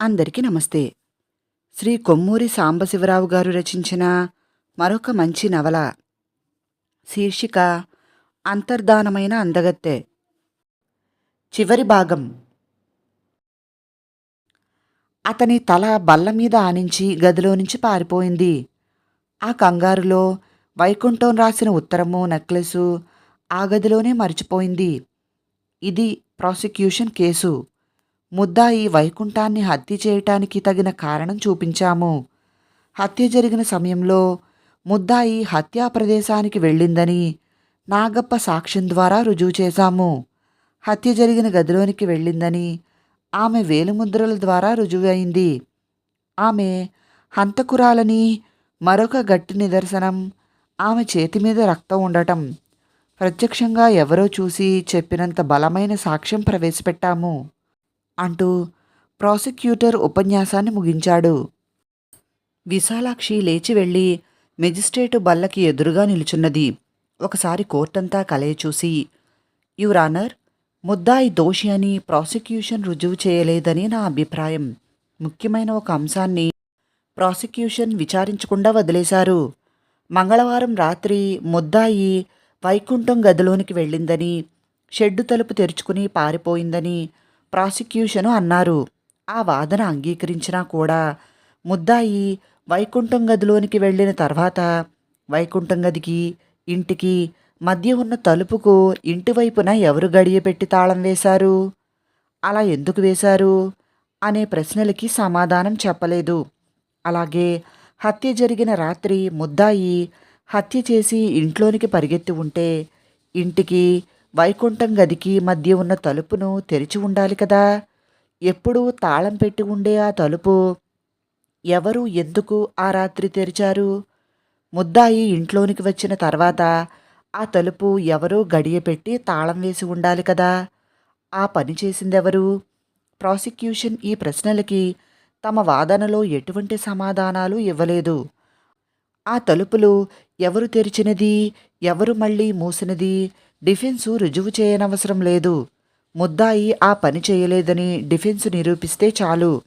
అందరికీ నమస్తే. శ్రీ కొమ్మూరి సాంబశివరావు గారు రచించిన మరొక మంచి నవల. శీర్షిక అంతర్ధానమైన అందగత్తె. చివరి భాగం. అతని తల బల్ల మీద ఆనించి గదిలో నుంచి పారిపోయింది. ఆ కంగారులో వైకుంఠం రాసిన ఉత్తరము నెక్లెసు ఆ గదిలోనే మర్చిపోయింది. ఇది ప్రాసిక్యూషన్ కేసు. ముద్దాయి వైకుంఠాన్ని హత్య చేయటానికి తగిన కారణం చూపించాము. హత్య జరిగిన సమయంలో ముద్దాయి హత్యా ప్రదేశానికి వెళ్ళిందని నాగప్ప సాక్ష్యం ద్వారా రుజువు చేశాము. హత్య జరిగిన గదిలోనికి వెళ్ళిందని ఆమె వేలిముద్రల ద్వారా రుజువైంది ఆమె హంతకురాలని మరొక గట్టి నిదర్శనం ఆమె చేతి మీద రక్తం ఉండటం ప్రత్యక్షంగా ఎవరో చూసి చెప్పినంత బలమైన సాక్ష్యం ప్రవేశపెట్టాము. అంటూ ప్రాసిక్యూటర్ ఉపన్యాసాన్ని ముగించాడు. విశాలాక్షి లేచి వెళ్ళి మెజిస్ట్రేటు బల్లకి ఎదురుగా నిలుచున్నది. ఒకసారి కోర్టంతా కలయ చూసి యువరానర్ ముద్దాయి దోషి అని ప్రాసిక్యూషన్ రుజువు చేయలేదని నా అభిప్రాయం. ముఖ్యమైన ఒక అంశాన్ని ప్రాసిక్యూషన్ విచారించకుండా వదిలేశారు. మంగళవారం రాత్రి ముద్దాయి వైకుంఠం గదిలోనికి వెళ్ళిందని షెడ్డు తలుపు తెరుచుకుని పారిపోయిందని ప్రాసిక్యూషను అన్నారు. ఆ వాదన అంగీకరించినా కూడా ముద్దాయి వైకుంఠం గదిలోనికి వెళ్ళిన తర్వాత వైకుంఠం గదికి ఇంటికి మధ్య ఉన్న తలుపుకు ఇంటివైపున ఎవరు గడియ పెట్టి తాళం వేశారు? అలా ఎందుకు వేశారు? అనే ప్రశ్నలకి సమాధానం చెప్పలేదు. అలాగే హత్య జరిగిన రాత్రి ముద్దాయి హత్య చేసి ఇంట్లోనికి పరిగెత్తి ఉంటే ఇంటికి వైకుంఠం గదికి మధ్య ఉన్న తలుపును తెరిచి ఉండాలి కదా. ఎప్పుడూ తాళం పెట్టి ఉండే ఆ తలుపు. ఎవరు ఎందుకు ఆ రాత్రి తెరిచారు? ముద్దాయి ఇంట్లోనికి వచ్చిన తర్వాత ఆ తలుపు ఎవరో గడియపెట్టి తాళం వేసి ఉండాలి కదా. ఆ పని చేసిందెవరు? ప్రాసిక్యూషన్ ఈ ప్రశ్నలకి తమ వాదనలో ఎటువంటి సమాధానాలు ఇవ్వలేదు. ఆ తలుపులు ఎవరు తెరిచినది? ఎవరు మళ్ళీ మూసినది? డిఫెన్సు రుజువు చేయనవసరం లేదు. ముద్దాయి ఆ పని చేయలేదని డిఫెన్స్ నిరూపిస్తే చాలు.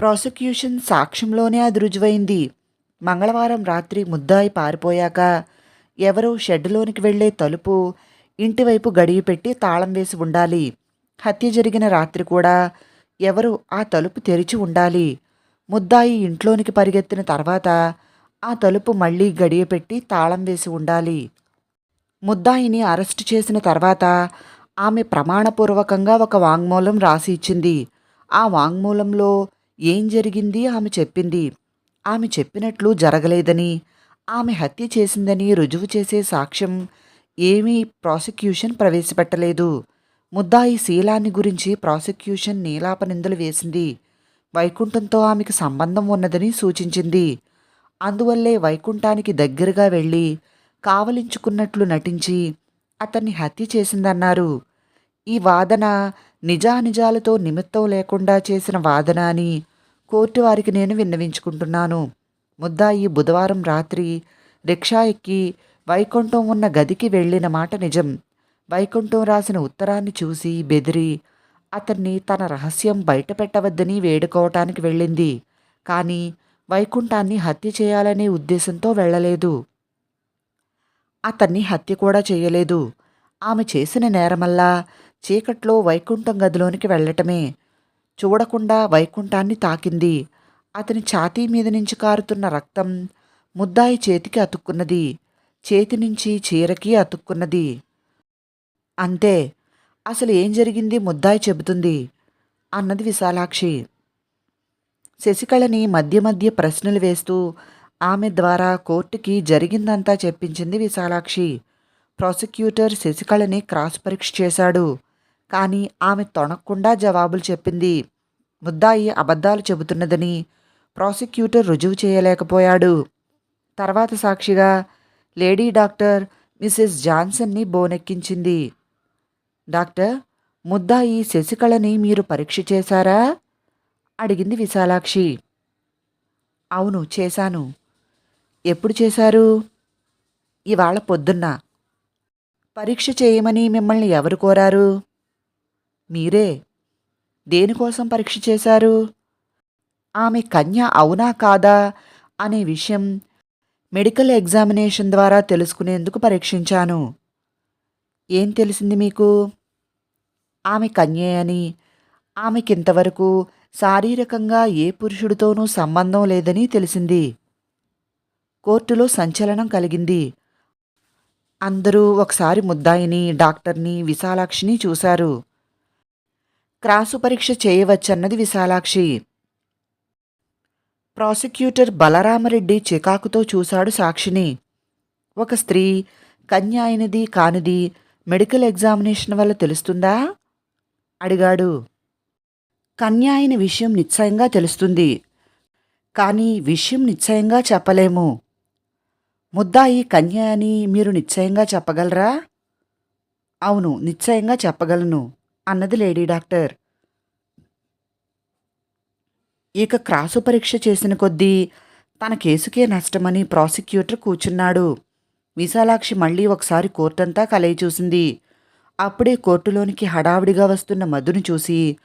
ప్రాసిక్యూషన్ సాక్ష్యంలోనే అది రుజువైంది. మంగళవారం రాత్రి ముద్దాయి పారిపోయాక ఎవరో షెడ్లోనికి వెళ్ళే తలుపు ఇంటివైపు గడియ పెట్టి తాళం వేసి ఉండాలి. హత్య జరిగిన రాత్రి కూడా ఎవరు ఆ తలుపు తెరిచి ఉండాలి. ముద్దాయి ఇంట్లోనికి పరిగెత్తిన తర్వాత ఆ తలుపు మళ్ళీ గడియ పెట్టి తాళం వేసి ఉండాలి. ముద్దాయిని అరెస్టు చేసిన తర్వాత ఆమె ప్రమాణపూర్వకంగా ఒక వాంగ్మూలం రాసి ఇచ్చింది. ఆ వాంగ్మూలంలో ఏం జరిగింది? ఆమె చెప్పింది ఆమె చెప్పినట్లు జరగలేదని ఆమె హత్య చేసిందని రుజువు చేసే సాక్ష్యం ఏమీ ప్రాసిక్యూషన్ ప్రవేశపెట్టలేదు. ముద్దాయి శీలాన్ని గురించి ప్రాసిక్యూషన్ నీలాప నిందలు వేసింది. వైకుంఠంతో ఆమెకు సంబంధం ఉన్నదని సూచించింది. అందువల్లే వైకుంఠానికి దగ్గరగా వెళ్ళి కావలించుకున్నట్లు నటించి అతన్ని హత్య చేసిందన్నారు. ఈ వాదన నిజానిజాలతో నిమిత్తం లేకుండా చేసిన వాదన అని కోర్టు వారికి నేను విన్నవించుకుంటున్నాను. ముద్దాయి బుధవారం రాత్రి రిక్షా ఎక్కి వైకుంఠం ఉన్న గదికి వెళ్ళిన మాట నిజం. వైకుంఠం రాసిన ఉత్తరాన్ని చూసి బెదిరి అతన్ని తన రహస్యం బయటపెట్టవద్దని వేడుకోవటానికి వెళ్ళింది. కానీ వైకుంఠాన్ని హత్య చేయాలనే ఉద్దేశంతో వెళ్ళలేదు. అతన్ని హత్య కూడా చేయలేదు. ఆమె చేసిన నేరమల్లా చీకట్లో వైకుంఠం గదిలోనికి వెళ్ళటమే. చూడకుండా వైకుంఠాన్ని తాకింది. అతని ఛాతీ మీద నుంచి కారుతున్న రక్తం ముద్దాయి చేతికి అతుక్కున్నది. చేతి నుంచి చీరకి అతుక్కున్నది. అంతే. అసలు ఏం జరిగింది ముద్దాయి చెబుతుంది అన్నది విశాలాక్షి. శశికళని మధ్య మధ్య ప్రశ్నలు వేస్తూ ఆమె ద్వారా కోర్టుకి జరిగిందంతా చెప్పించింది విశాలాక్షి. ప్రాసిక్యూటర్ శశికళని క్రాస్ పరీక్ష చేశాడు. కానీ ఆమె తొణక్కుండా జవాబులు చెప్పింది. ముద్దాయి అబద్ధాలు చెబుతున్నదని ప్రాసిక్యూటర్ రుజువు చేయలేకపోయాడు. తర్వాత సాక్షిగా లేడీ డాక్టర్ మిసెస్ జాన్సన్ని బోనెక్కించింది. డాక్టర్ ముద్దాయి శశికళని మీరు పరీక్ష చేశారా? అడిగింది విశాలాక్షి. అవును చేశాను. ఎప్పుడు చేశారు? ఇవాళ పొద్దున్న. పరీక్ష చేయమని మిమ్మల్ని ఎవరు కోరారు? మీరే. దేనికోసం పరీక్ష చేశారు? ఆమె కన్య అవునా కాదా అనే విషయం మెడికల్ ఎగ్జామినేషన్ ద్వారా తెలుసుకునేందుకు పరీక్షించాను. ఏం తెలిసింది మీకు? ఆమె కన్యే అని. ఆమెకింతవరకు శారీరకంగా ఏ పురుషుడితోనూ సంబంధం లేదని తెలిసింది. కోర్టులో సంచలనం కలిగింది. అందరూ ఒకసారి ముద్దాయిని డాక్టర్ని విశాలాక్షిని చూశారు. క్రాసు పరీక్ష చేయవచ్చన్నది విశాలాక్షి. ప్రాసిక్యూటర్ బలరామరెడ్డి చికాకుతో చూశాడు సాక్షిని. ఒక స్త్రీ కన్య అయినది కానిది మెడికల్ ఎగ్జామినేషన్ వల్ల తెలుస్తుందా? అడిగాడు. కన్య అయిన విషయం నిశ్చయంగా తెలుస్తుంది. కానీ విషయం నిశ్చయంగా చెప్పలేము. ముద్దాయి కన్య అని మీరు నిశ్చయంగా చెప్పగలరా? అవును నిశ్చయంగా చెప్పగలను అన్నది లేడీ డాక్టర్. ఇక క్రాసు పరీక్ష చేసిన కొద్దీ తన కేసుకే నష్టమని ప్రాసిక్యూటర్ కూర్చున్నాడు విశాలాక్షి మళ్ళీ ఒకసారి కోర్టంతా కలయి చూసింది. అప్పుడే కోర్టులోనికి హడావిడిగా వస్తున్న మధుని చూసి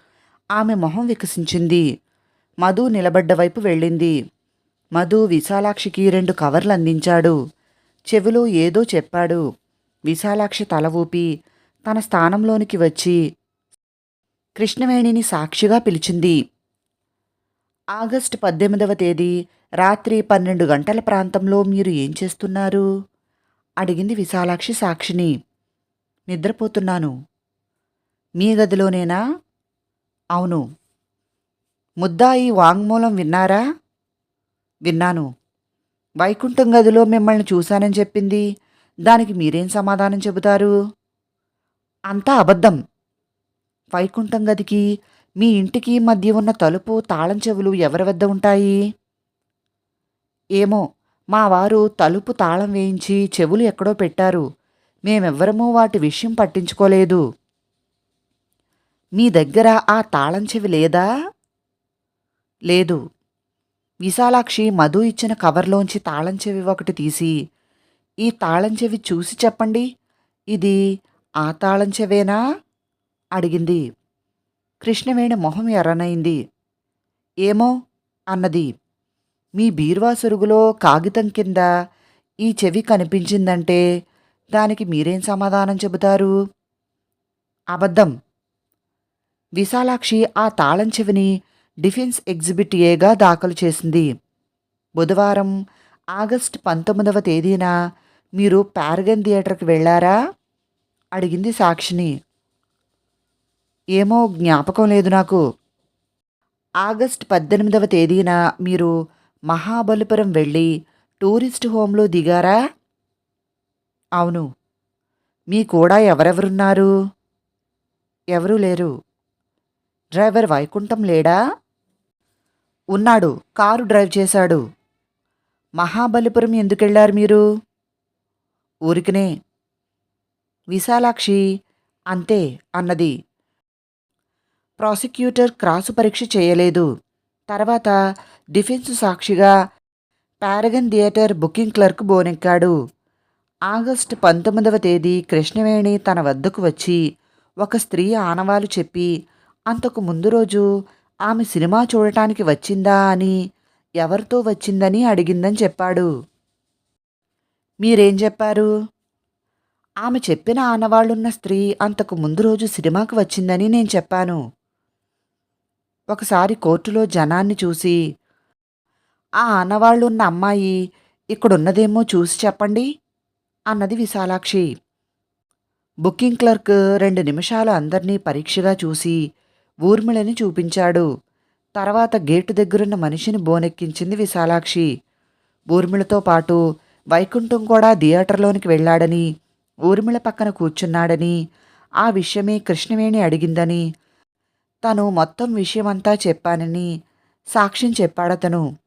ఆమె మొహం వికసించింది. మధు నిలబడ్డ వైపు వెళ్ళింది. మధు విశాలాక్షికి రెండు కవర్లు అందించాడు చెవిలో ఏదో చెప్పాడు. విశాలాక్షి తల ఊపి తన స్థానంలోనికి వచ్చి కృష్ణవేణిని సాక్షిగా పిలిచింది. ఆగస్టు పద్దెనిమిదవ తేదీ రాత్రి పన్నెండు గంటల ప్రాంతంలో మీరు ఏం చేస్తున్నారు? అడిగింది విశాలాక్షి సాక్షిని. నిద్రపోతున్నాను. మీ గదిలోనేనా? అవును. ముద్దాయి వాంగ్మూలం విన్నారా? విన్నాను. వైకుంఠం గదిలో మిమ్మల్ని చూశానని చెప్పింది. దానికి మీరేం సమాధానం చెబుతారు? అంతా అబద్ధం. వైకుంఠం గదికి మీ ఇంటికి మధ్య ఉన్న తలుపు తాళం చెవులు ఎవరి వద్ద ఉంటాయి? ఏమో మా వారు తలుపు తాళం వేయించి చెవులు ఎక్కడో పెట్టారు. మేమెవ్వరమూ వాటి విషయం పట్టించుకోలేదు. మీ దగ్గర ఆ తాళం చెవి లేదా? లేదు. విశాలాక్షి మధు ఇచ్చిన కవర్లోంచి తాళం చెవి ఒకటి తీసి ఈ తాళం చెవి చూసి చెప్పండి. ఇది ఆ తాళం చెవేనా? అడిగింది. కృష్ణవేణి మొహం ఎర్రనైంది. ఏమో? అన్నది. మీ బీర్వా సొరుగులో కాగితం కింద ఈ చెవి కనిపించిందంటే దానికి మీరేం సమాధానం చెబుతారు? అబద్ధం. విశాలాక్షి ఆ తాళం చెవిని డిఫెన్స్ ఎగ్జిబిట్ ఏగా దాఖలు చేసింది. బుధవారం ఆగస్టు పంతొమ్మిదవ తేదీన మీరు పారగన్ థియేటర్కి వెళ్ళారా అడిగింది సాక్షిని. ఏమో జ్ఞాపకం లేదు నాకు. ఆగస్ట్ పద్దెనిమిదవ తేదీన మీరు మహాబలిపురం వెళ్ళి టూరిస్ట్ హోంలో దిగారా? అవును. మీ కూడా ఎవరెవరున్నారు? ఎవరూ లేరు. డ్రైవర్ వైకుంఠం లేడా? ఉన్నాడు కారు డ్రైవ్ చేశాడు. మహాబలిపురం ఎందుకెళ్ళారు మీరు? ఊరికినే. విశాలాక్షి అంతే అన్నది. ప్రాసిక్యూటర్ క్రాసు పరీక్ష చేయలేదు. తర్వాత డిఫెన్స్ సాక్షిగా పారగన్ థియేటర్ బుకింగ్ క్లర్క్ బోనెక్కాడు. ఆగస్టు పంతొమ్మిదవ తేదీ కృష్ణవేణి తన వద్దకు వచ్చి ఒక స్త్రీ ఆనవాలు చెప్పి అంతకు ముందు రోజు ఆమె సినిమా చూడటానికి వచ్చిందా అని ఎవరితో వచ్చిందని అడిగిందని చెప్పాడు. మీరేం చెప్పారు? ఆమె చెప్పిన ఆనవాళ్ళున్న స్త్రీ అంతకు ముందు రోజు సినిమాకు వచ్చిందని నేను చెప్పాను. ఒకసారి కోర్టులో జనాన్ని చూసి ఆ ఆనవాళ్ళున్న అమ్మాయి ఇక్కడున్నదేమో చూసి చెప్పండి అన్నది విశాలాక్షి. బుకింగ్ క్లర్క్ రెండు నిమిషాలు అందర్నీ పరీక్షగా చూసి ఊర్మిళని చూపించాడు. తర్వాత గేటు దగ్గరున్న మనిషిని బోనెక్కించింది విశాలాక్షి. ఊర్మిళతో పాటు వైకుంఠం కూడా థియేటర్లోనికి వెళ్ళాడని ఊర్మిళ పక్కన కూర్చున్నాడని ఆ విషయమే కృష్ణవేణి అడిగిందని తను మొత్తం విషయమంతా చెప్పానని సాక్ష్యం చెప్పాడతను.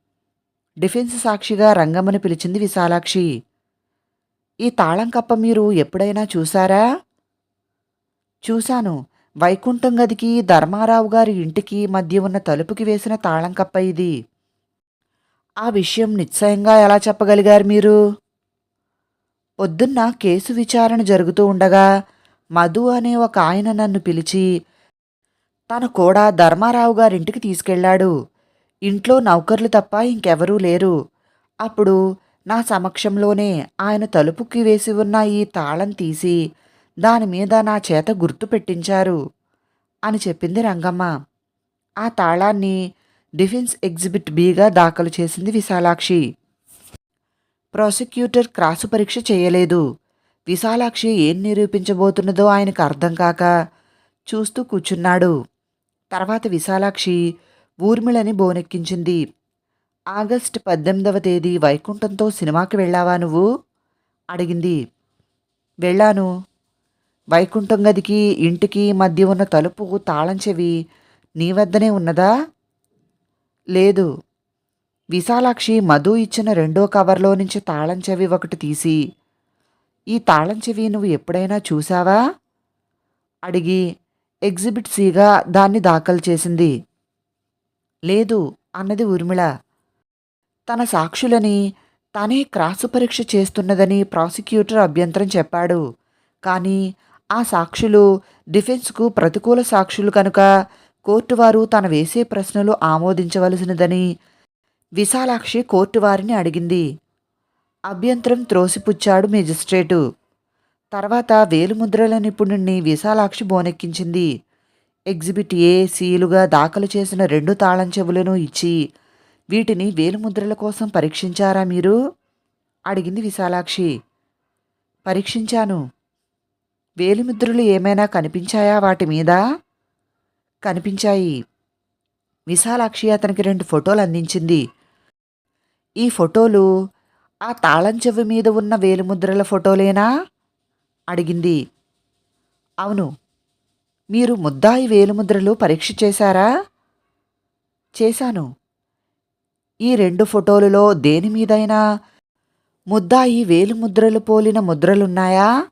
డిఫెన్స్ సాక్షిగా రంగమ్మని పిలిచింది విశాలాక్షి. ఈ తాళం కప్ప మీరు ఎప్పుడైనా చూశారా చూశాను. వైకుంఠం గదికి ధర్మారావు గారి ఇంటికి మధ్య ఉన్న తలుపుకి వేసిన తాళం కప్ప ఇది. ఆ విషయం నిశ్చయంగా ఎలా చెప్పగలిగారు మీరు? పొద్దున్న కేసు విచారణ జరుగుతూ ఉండగా మధు అనే ఒక ఆయన నన్ను పిలిచి తను కూడా ధర్మారావు గారింటికి తీసుకెళ్ళాడు. ఇంట్లో నౌకర్లు తప్ప ఇంకెవరూ లేరు. అప్పుడు నా సమక్షంలోనే ఆయన తలుపుకి వేసి ఉన్న ఈ తాళం తీసి దాని మీద నా చేత గుర్తు పెట్టించారు అని చెప్పింది రంగమ్మ. ఆ తాళాన్ని డిఫెన్స్ ఎగ్జిబిట్ బిగా దాఖలు చేసింది విశాలాక్షి. ప్రాసిక్యూటర్ క్రాసు పరీక్ష చేయలేదు. విశాలాక్షి ఏం నిరూపించబోతున్నదో ఆయనకు అర్థం కాక చూస్తూ కూర్చున్నాడు. తర్వాత విశాలాక్షి ఊర్మిళని బోనెక్కించింది. ఆగస్టు పద్దెనిమిదవ తేదీ వైకుంఠంతో సినిమాకి వెళ్ళావా నువ్వు? అడిగింది. వెళ్ళాను. వైకుంఠం గదికి ఇంటికి మధ్య ఉన్న తలుపు తాళం చెవి నీ వద్దనే ఉన్నదా? లేదు. విశాలాక్షి మధు ఇచ్చిన రెండో కవర్లో నుంచి తాళం చెవి ఒకటి తీసి ఈ తాళం చెవి నువ్వు ఎప్పుడైనా చూసావా అడిగి ఎగ్జిబిట్ సిగా దాన్ని దాఖలు చేసింది. లేదు అన్నది ఊర్మిళ. తన సాక్షులని తనే క్రాసు పరీక్ష చేస్తున్నదని ప్రాసిక్యూటర్ అభ్యంతరం చెప్పాడు. కానీ ఆ సాక్షులు డిఫెన్స్కు ప్రతికూల సాక్షులు కనుక కోర్టు వారు తన వేసే ప్రశ్నలు ఆమోదించవలసినదని విశాలాక్షి కోర్టు వారిని అడిగింది. అభ్యంతరం త్రోసిపుచ్చాడు మెజిస్ట్రేటు. తర్వాత వేలుముద్రల నిపుణుణ్ణి విశాలాక్షి బోనెక్కించింది. ఎగ్జిబిట్ ఏ సీలుగా దాఖలు చేసిన రెండు తాళం చెవులను ఇచ్చి వీటిని వేలుముద్రల కోసం పరీక్షించారా మీరు? అడిగింది విశాలాక్షి. పరీక్షించాను. వేలిముద్రలు ఏమైనా కనిపించాయా వాటి మీద? కనిపించాయి. విశాలాక్షి అతనికి రెండు ఫోటోలు అందించింది. ఈ ఫోటోలు ఆ తాళం చెవి మీద ఉన్న వేలిముద్రల ఫోటోలేనా? అడిగింది. అవును. మీరు ముద్దాయి వేలిముద్రలు పరీక్ష చేశారా? చేశాను. ఈ రెండు ఫోటోలలో దేని మీదైనా ముద్దాయి వేలిముద్రలు పోలిన ముద్రలున్నాయా?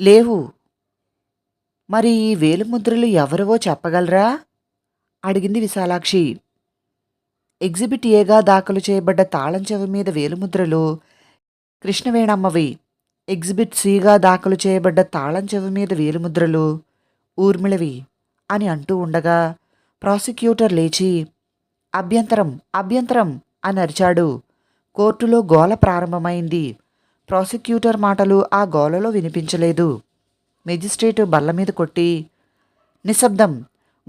లేవు. మరి ఈ వేలిముద్రలు ఎవరివో చెప్పగలరా? అడిగింది విశాలాక్షి. ఎగ్జిబిట్ ఏగా దాఖలు చేయబడ్డ తాళం చెవి మీద వేలుముద్రలు కృష్ణవేణమ్మవి. ఎగ్జిబిట్ సిగా దాఖలు చేయబడ్డ తాళం చెవి మీద వేలుముద్రలు ఊర్మిళవి అని అంటూ ఉండగా ప్రాసిక్యూటర్ లేచి అభ్యంతరం అభ్యంతరం అని అరిచాడు. కోర్టులో గోల ప్రారంభమైంది. ప్రాసిక్యూటర్ మాటలు ఆ గోలలో వినిపించలేదు. మెజిస్ట్రేటు బల్ల మీద కొట్టి నిశ్శబ్దం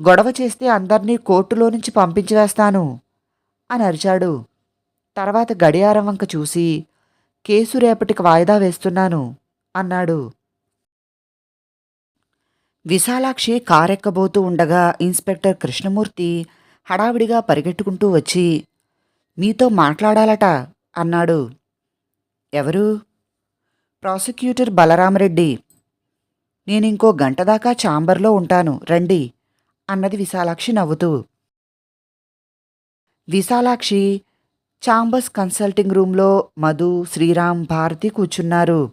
గొడవ చేస్తే అందర్నీ కోర్టులో నుంచి పంపించివేస్తాను అని అరిచాడు. తర్వాత గడియారం వంక చూసి కేసు రేపటికి వాయిదా వేస్తున్నాను అన్నాడు. విశాలాక్షి కారెక్కబోతూ ఉండగా ఇన్స్పెక్టర్ కృష్ణమూర్తి హడావిడిగా పరిగెట్టుకుంటూ వచ్చి మీతో మాట్లాడాలట అన్నాడు. ఎవరు? ప్రాసిక్యూటర్ బలరామరెడ్డి. నేనింకో గంట దాకా ఛాంబర్లో ఉంటాను. రండి. అన్నది విశాలాక్షి నవ్వుతూ. విశాలాక్షి ఛాంబర్స్ కన్సల్టింగ్ రూమ్లో మధు శ్రీరామ్ భారతి కూర్చున్నారు.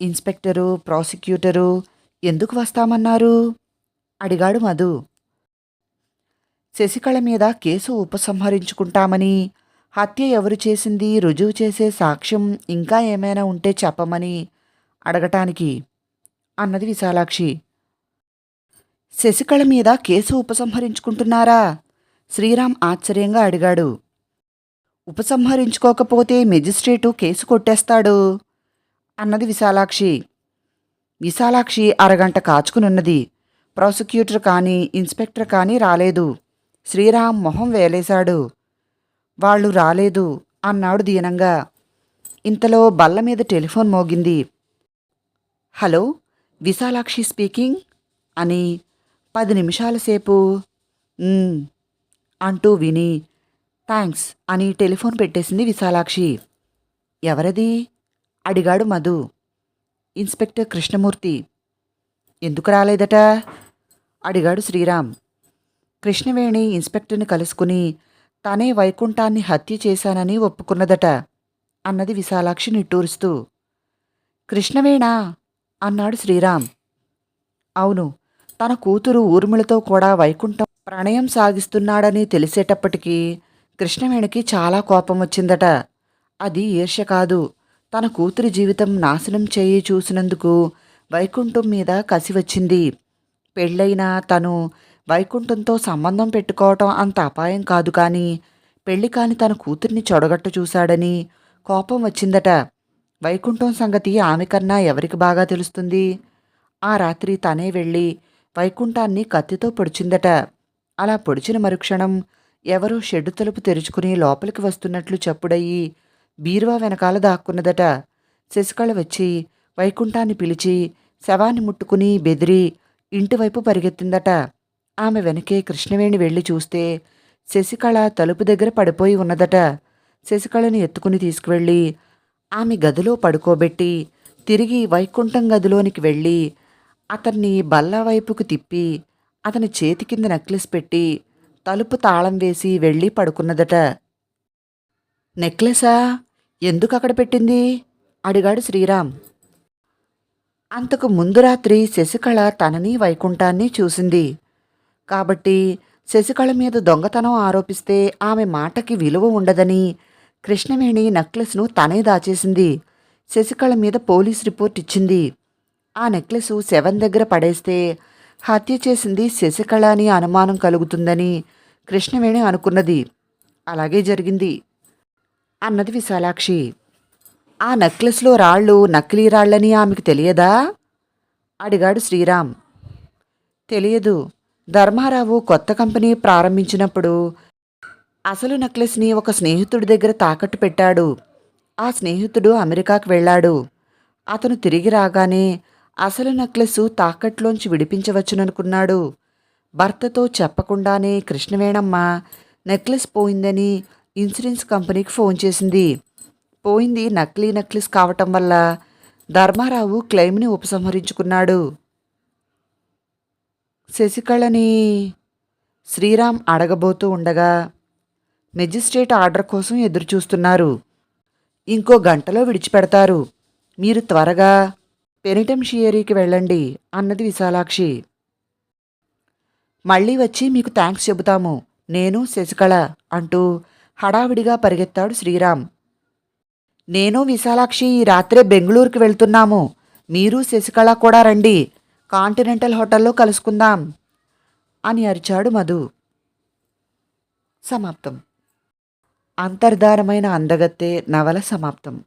ఇన్స్పెక్టరు ప్రాసిక్యూటరు ఎందుకు వస్తామన్నారు? అడిగాడు మధు. శశికళ మీద కేసు ఉపసంహరించుకుంటామని హత్య ఎవరు చేసింది? రుజువు చేసే సాక్ష్యం ఇంకా ఏమైనా ఉంటే చెప్పమని అడగటానికి అన్నది విశాలాక్షి. శశికళ మీద కేసు ఉపసంహరించుకుంటున్నారా? శ్రీరామ్ ఆశ్చర్యంగా అడిగాడు. ఉపసంహరించుకోకపోతే మెజిస్ట్రేటు కేసు కొట్టేస్తాడు అన్నది విశాలాక్షి. విశాలాక్షి అరగంట కాచుకునున్నది. ప్రాసిక్యూటర్ కానీ ఇన్స్పెక్టర్ కానీ రాలేదు. శ్రీరామ్ మొహం వేలేశాడు. వాళ్ళు రాలేదు అన్నాడు దీనంగా. ఇంతలో బల్ల మీద టెలిఫోన్ మోగింది. Hello Vishalakshi speaking? అని పది నిమిషాల సేపు అంటూ విని థ్యాంక్స్ అని టెలిఫోన్ పెట్టేసింది విశాలాక్షి. ఎవరది? అడిగాడు మధు. ఇన్స్పెక్టర్ కృష్ణమూర్తి. ఎందుకు రాలేదట? అడిగాడు శ్రీరామ్. కృష్ణవేణి ఇన్స్పెక్టర్ని కలుసుకుని తనే వైకుంఠాన్ని హత్య చేశానని ఒప్పుకున్నదట అన్నది విశాలాక్షి నిట్టూరుస్తూ. కృష్ణవేణా! అన్నాడు శ్రీరామ్. అవును తన కూతురు ఊర్మిళతో కూడా వైకుంఠం ప్రణయం సాగిస్తున్నాడని తెలిసేటప్పటికీ కృష్ణవేణికి చాలా కోపం వచ్చిందట. అది ఈర్ష్య కాదు. తన కూతురి జీవితం నాశనం చేయి చూసినందుకు వైకుంఠం మీద కసి వచ్చింది. పెళ్ళైనా తను వైకుంఠంతో సంబంధం పెట్టుకోవటం అంత అపాయం కాదు కానీ పెళ్ళి కాని తన కూతుర్ని చొడగట్టు చూశాడని కోపం వచ్చిందట. వైకుంఠం సంగతి ఆమె కన్నా ఎవరికి బాగా తెలుస్తుంది? ఆ రాత్రి తనే వెళ్ళి వైకుంఠాన్ని కత్తితో పొడిచిందట. అలా పొడిచిన మరుక్షణం ఎవరో షెడ్డు తలుపు తెరుచుకుని లోపలికి వస్తున్నట్లు చెప్పుడయ్యి బీరువా వెనకాల దాక్కున్నదట. శశికళ వచ్చి వైకుంఠాన్ని పిలిచి శవాన్ని ముట్టుకుని బెదిరి ఇంటివైపు పరిగెత్తిందట. ఆమె వెనకే కృష్ణవేణి వెళ్ళి చూస్తే శశికళ తలుపు దగ్గర పడిపోయి ఉన్నదట. శశికళని ఎత్తుకుని తీసుకువెళ్ళి ఆమె గదిలో పడుకోబెట్టి తిరిగి వైకుంఠం గదిలోనికి వెళ్ళి అతన్ని బల్ల వైపుకు తిప్పి అతని చేతి కింద నెక్లెస్ పెట్టి తలుపు తాళం వేసి వెళ్ళి పడుకున్నదట. నెక్లెసా? ఎందుకు అక్కడ పెట్టింది? అడిగాడు శ్రీరామ్. అంతకు ముందు రాత్రి శశికళ తనని వైకుంఠాన్ని చూసింది. కాబట్టి శశికళ మీద దొంగతనం ఆరోపిస్తే ఆమె మాటకి విలువ ఉండదని కృష్ణవేణి నెక్లెస్ను తనే దాచేసింది. శశికళ మీద పోలీస్ రిపోర్ట్ ఇచ్చింది. ఆ నెక్లెస్ శవం దగ్గర పడేస్తే హత్య చేసింది శశికళ అని అనుమానం కలుగుతుందని కృష్ణవేణి అనుకున్నది. అలాగే జరిగింది. అన్నది విశాలాక్షి. ఆ నెక్లెస్లో రాళ్ళు నకిలీ రాళ్ళని ఆమెకు తెలియదా? అడిగాడు శ్రీరామ్. తెలియదు. ధర్మారావు కొత్త కంపెనీ ప్రారంభించినప్పుడు అసలు నెక్లెస్ని ఒక స్నేహితుడి దగ్గర తాకట్టు పెట్టాడు. ఆ స్నేహితుడు అమెరికాకు వెళ్ళాడు. అతను తిరిగి రాగానే అసలు నెక్లెస్ తాకట్లోంచి విడిపించవచ్చుననుకున్నాడు. భర్తతో చెప్పకుండానే కృష్ణవేణమ్మ నెక్లెస్ పోయిందని ఇన్సూరెన్స్ కంపెనీకి ఫోన్ చేసింది. పోయింది నకిలీ నెక్లెస్ కావటం వల్ల ధర్మారావు క్లెయిమ్ని ఉపసంహరించుకున్నాడు. శశికళని శ్రీరామ్ అడగబోతూ ఉండగా మెజిస్ట్రేట్ ఆర్డర్ కోసం ఎదురుచూస్తున్నారు. ఇంకో గంటలో విడిచిపెడతారు. మీరు త్వరగా పెనిటెంషియరీకి వెళ్ళండి అన్నది విశాలాక్షి. మళ్ళీ వచ్చి మీకు థ్యాంక్స్ చెబుతాము. నేను శశికళ అంటూ హడావిడిగా పరిగెత్తాడు శ్రీరామ్. నేను విశాలాక్షి ఈ రాత్రే బెంగళూరుకి వెళ్తున్నాము. మీరు శశికళ కూడా రండి. కాంటినెంటల్ హోటల్లో కలుసుకుందాం అని అరిచాడు మధు. సమాప్తం. అంతర్ధారమైన అందగత్తే నవల సమాప్తం.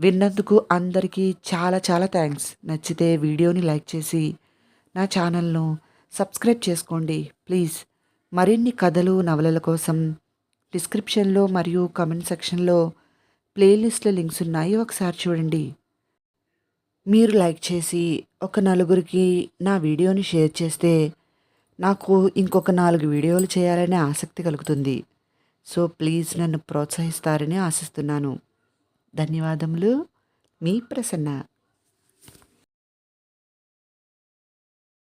విన్నందుకు అందరికీ చాలా చాలా థ్యాంక్స్. నచ్చితే వీడియోని లైక్ చేసి నా ఛానల్ను సబ్స్క్రైబ్ చేసుకోండి. ప్లీజ్. మరిన్ని కథలు నవలల కోసం డిస్క్రిప్షన్లో మరియు కమెంట్ సెక్షన్లో ప్లేలిస్ట్ల లింక్స్ ఉన్నాయి. ఒకసారి చూడండి. మీరు లైక్ చేసి ఒక నలుగురికి నా వీడియోని షేర్ చేస్తే నాకు ఇంకొక నాలుగు వీడియోలు చేయాలనే ఆసక్తి కలుగుతుంది. సో ప్లీజ్ నన్ను ప్రోత్సహిస్తారని ఆశిస్తున్నాను. ధన్యవాదములు. మీ ప్రసన్న.